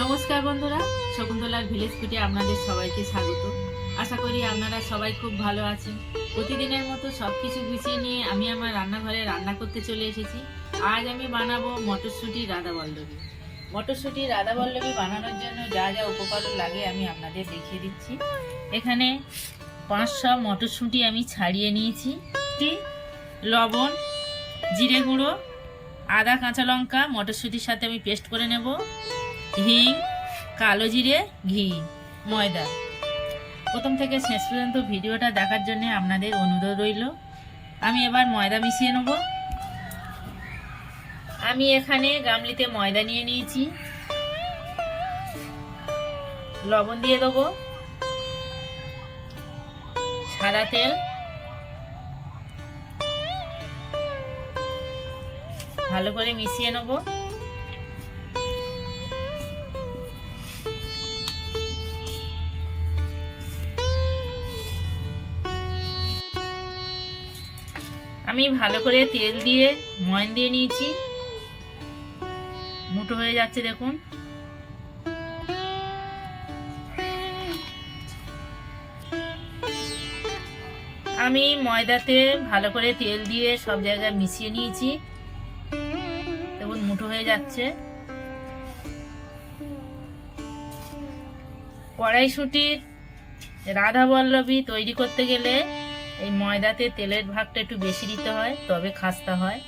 নমস্কার বন্ধুরা, শকুন্তলার ভিলেজ ফুটে আপনাদের সবাইকে স্বাগত। আশা করি আপনারা সবাই খুব ভালো আছেন। প্রতিদিনের মতো সব কিছু গুছিয়ে নিয়ে আমি আমার রান্নাঘরে রান্না করতে চলে এসেছি। আজ আমি বানাবো মটরশুঁটি রাধা বল্লভী মটরশুঁটি রাধা বল্লভী বানানোর জন্য যা যা উপকরণ লাগে আমি আপনাদের দেখিয়ে দিচ্ছি। এখানে পাঁচশো মটরশুঁটি আমি ছাড়িয়ে নিয়েছি। লবণ, জিরে গুঁড়ো, আদা, কাঁচা লঙ্কা মটরশুঁটির সাথে আমি পেস্ট করে নেব। হিং কালো জিরে, ঘি, ময়দা। প্রথম থেকে শেষ পর্যন্ত ভিডিওটা দেখার জন্য আপনাদের অনুরোধ রইল। আমি এবার ময়দা মিশিয়ে নেব। আমি এখানে গামলিতে ময়দা নিয়ে নিয়েছি। লবণ দিয়ে দেবো। সাদা তেল। ভালো করে মিশিয়ে নেব। আমি ভালো করে তেল দিয়ে, ময়ন দিয়ে নিয়েছি। মুটো হয়ে যাচ্ছে, দেখুন। আমি ময়দাতে ভালো করে তেল দিয়ে সব জায়গায় মিশিয়ে নিয়েছি। দেখুন, মুঠো হয়ে যাচ্ছে। কড়াইশুটির রাধা বল্লভী তৈরি করতে গেলে এই ময়দাতে তেলের ভাগটা একটু বেশি দিতে হয়, তবে খাস্তা হয়।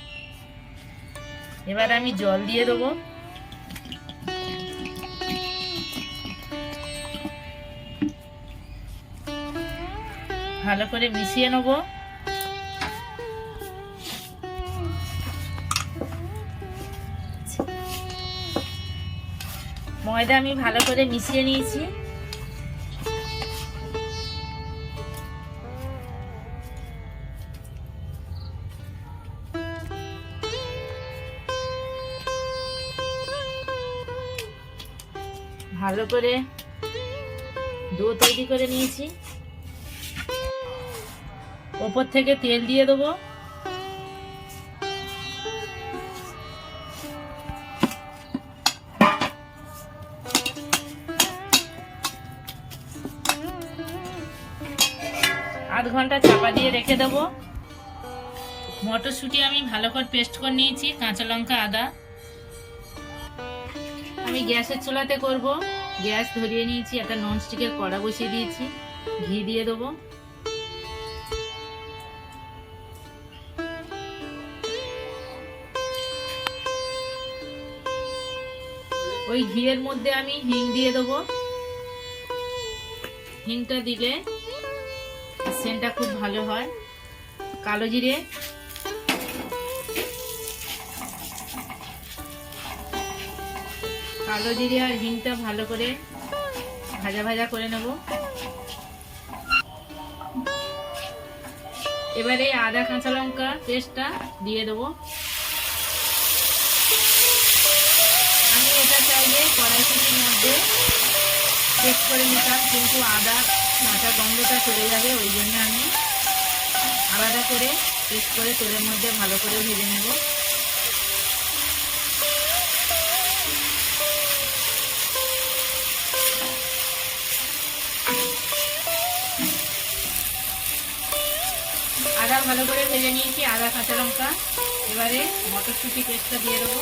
এবার আমি জল দিয়ে দেবো। ভালো করে মিশিয়ে নেব। ময়দা আমি ভালো করে মিশিয়ে নিয়েছি। ভালো করে ডো তৈরি করে নিয়েছি। ওপর থেকে তেল দিয়ে দেবো। আধ ঘণ্টা চাপা দিয়ে রেখে দেবো। মটরশুঁটি আমি ভালো করে পেস্ট করে নিয়েছি, কাঁচা লঙ্কা, আদা। আমি গ্যাসের চুলাতে করব। গ্যাস ধরিয়ে নিয়েছি, একটা ননস্টিকের কড়া বসিয়ে দিয়েছি, ঘি দিয়ে দেবো। ওই ঘিয়ের মধ্যে আমি হিং দিয়ে দেবো। হিংটা দিলে সেন্টটা খুব ভালো হয়। কালো জিরে কালো জিরে আর হিংটা ভালো করে ভাজা ভাজা করে নেব। এবারে আদা কাঁচা লঙ্কা পেস্টটা দিয়ে দেবো। আমি এটা চাইলে কড়াইশুটির মধ্যে পেস্ট করে নিতাম, কিন্তু আদা কাঁচা গন্ধটা চলে যাবে, ওই জন্য আমি আলাদা করে পেস্ট করে তেলের মধ্যে ভালো করে ভেজে নেব। আদা ভালো করে ভেজে নিয়েছি, আদা, কাঁচা লঙ্কা। এবারে মটরশুঁটি পেস্টটা দিয়ে দেবো।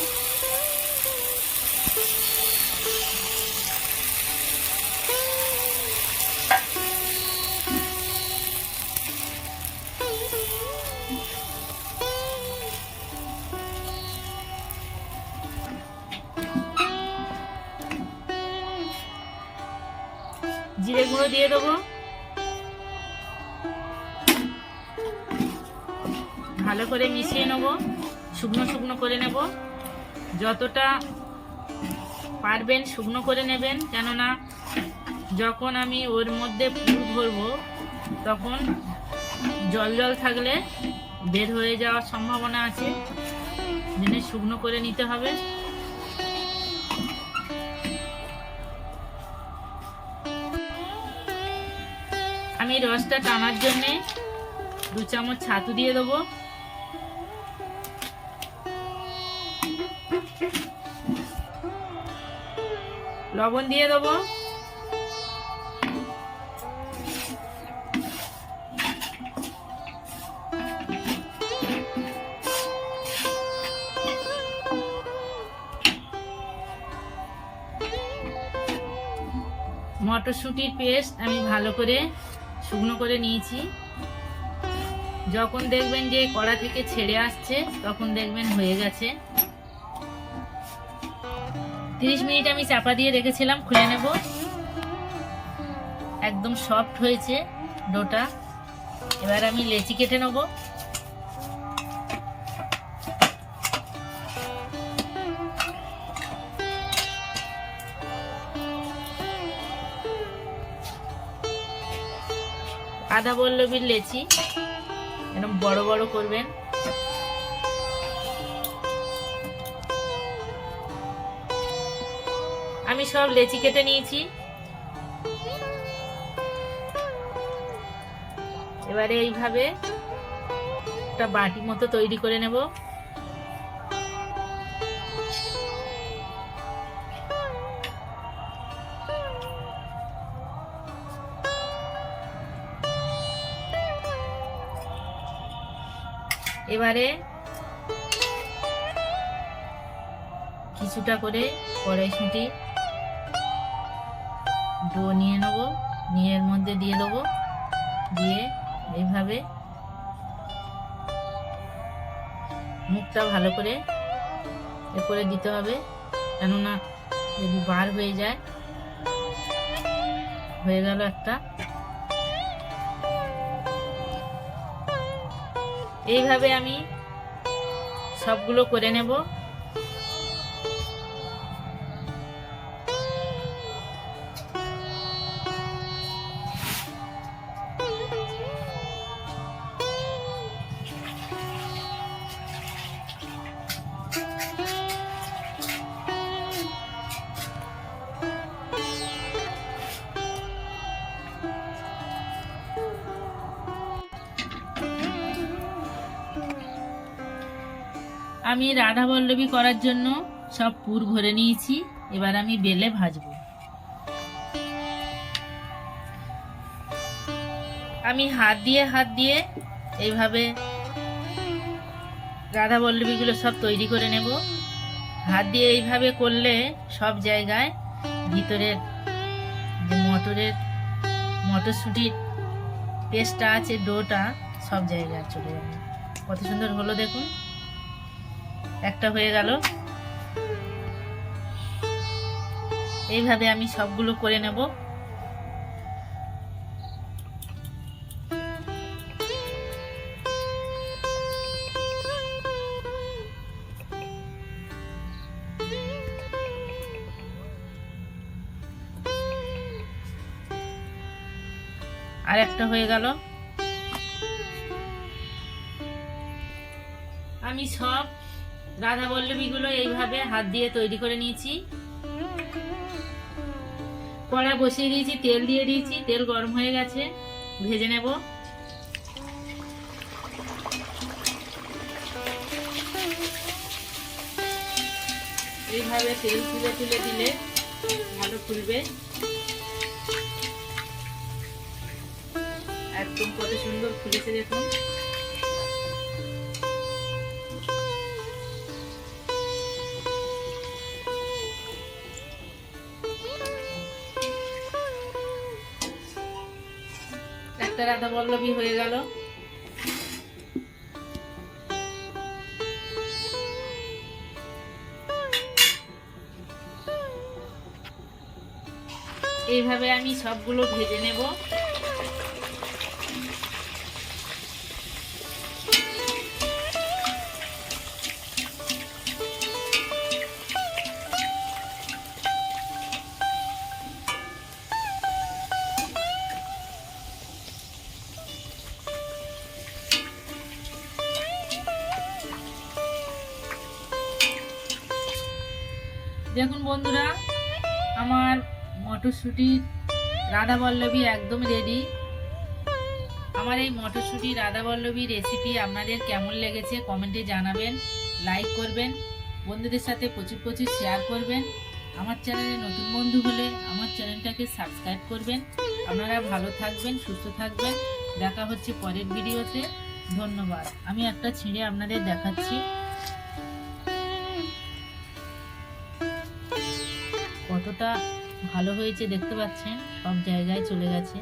জিরে গুঁড়ো দিয়ে দেবো। ভালো করে মিশিয়ে নেব, শুকনো শুকনো করে নেব। যতটা পারবেন শুকনো করে নেবেন, কেননা যখন আমি ওর মধ্যে পুর ভরবো, তখন জল জল থাকলে বের হয়ে যাওয়ার সম্ভাবনা আছে। জেনে শুকনো করে নিতে হবে। আমি রসটা টানার জন্যে দু চামচ ছাতু দিয়ে দেবো। লবণ দিয়ে দেবো। মটরশুঁটির পেস্ট আমি ভালো করে শুকনো করে নিয়েছি। যখন দেখবেন যে কড়া থেকে ছেড়ে আসছে, তখন দেখবেন হয়ে গেছে। তিরিশ মিনিট আমি চাপা দিয়ে রেখেছিলাম, খুলে নেব। একদম সফট হয়েছে ডোটা। এবার আমি লেচি কেটে নেব। আধা বল্লবীর লেচি এরকম বড় বড় করবেন। সব লেচি কেটে নিয়েছি। এবারে এইভাবে একটা বাটি মতো তৈরি করে নেব। এবারে কিছুটা করে কড়াইশুঁটি ডো নিয়ে নেব নিয়ে এর মধ্যে দিয়ে দেবো, দিয়ে এইভাবে মুখটা ভালো করে এ করে দিতে হবে, কেননা যদি বার হয়ে যায়, হয়ে গেল একটা। এইভাবে আমি সবগুলো করে নেব। আমি রাধা বল্লভী করার জন্য সব পুর ভরে নিয়েছি, এবার আমি বেলে ভাজবো। আমি হাত দিয়ে হাত দিয়ে এইভাবে রাধা বল্লভীগুলো সব তৈরি করে নেব। হাত দিয়ে এইভাবে করলে সব জায়গায় ভিতরের যে মটরের মটরশুঁটির পেস্টটা আছে, ডোটা সব জায়গায় চলে যাবে। কত সুন্দর হলো দেখুন। একটা হয়ে গেল। এইভাবে আমি সবগুলো করে নেব। আর একটা হয়ে গেল। আমি সব রাধা বল্লভীগুলো এইভাবে হাত দিয়ে তৈরি করে নিয়েছি। কড়া বসিয়ে দিয়েছি, তেল দিয়ে দিয়েছি, তেল গরম হয়ে গেছে, ভেজে নেব। এইভাবে তেল তুলে তুলে দিলে ভালো ফুলবে। একদম কত সুন্দর ফুলেছে দেখুন। একটা রাধা পল্লবী হয়ে গেল। এইভাবে আমি সবগুলো ভেজে নেব। দেখুন বন্ধুরা, আমার মটরশুঁটির রাধা বল্লভী একদম রেডি আমার এই মটরশুঁটি রাধা বল্লভী রেসিপি আপনাদের কেমন লেগেছে কমেন্টে জানাবেন লাইক করবেন, বন্ধুদের সাথে প্রচুর প্রচুর শেয়ার করবেন। আমার চ্যানেলে নতুন বন্ধু হলে আমার চ্যানেলটাকে সাবস্ক্রাইব করবেন। আপনারা ভালো থাকবেন, সুস্থ থাকবেন। দেখা হচ্ছে পরের ভিডিওতে ধন্যবাদ। আমি একটা ছিঁড়ে আপনাদের দেখাচ্ছি। কতটা ভালো হয়েছে দেখতে পাচ্ছেন সব জায়গায় চলে গেছে।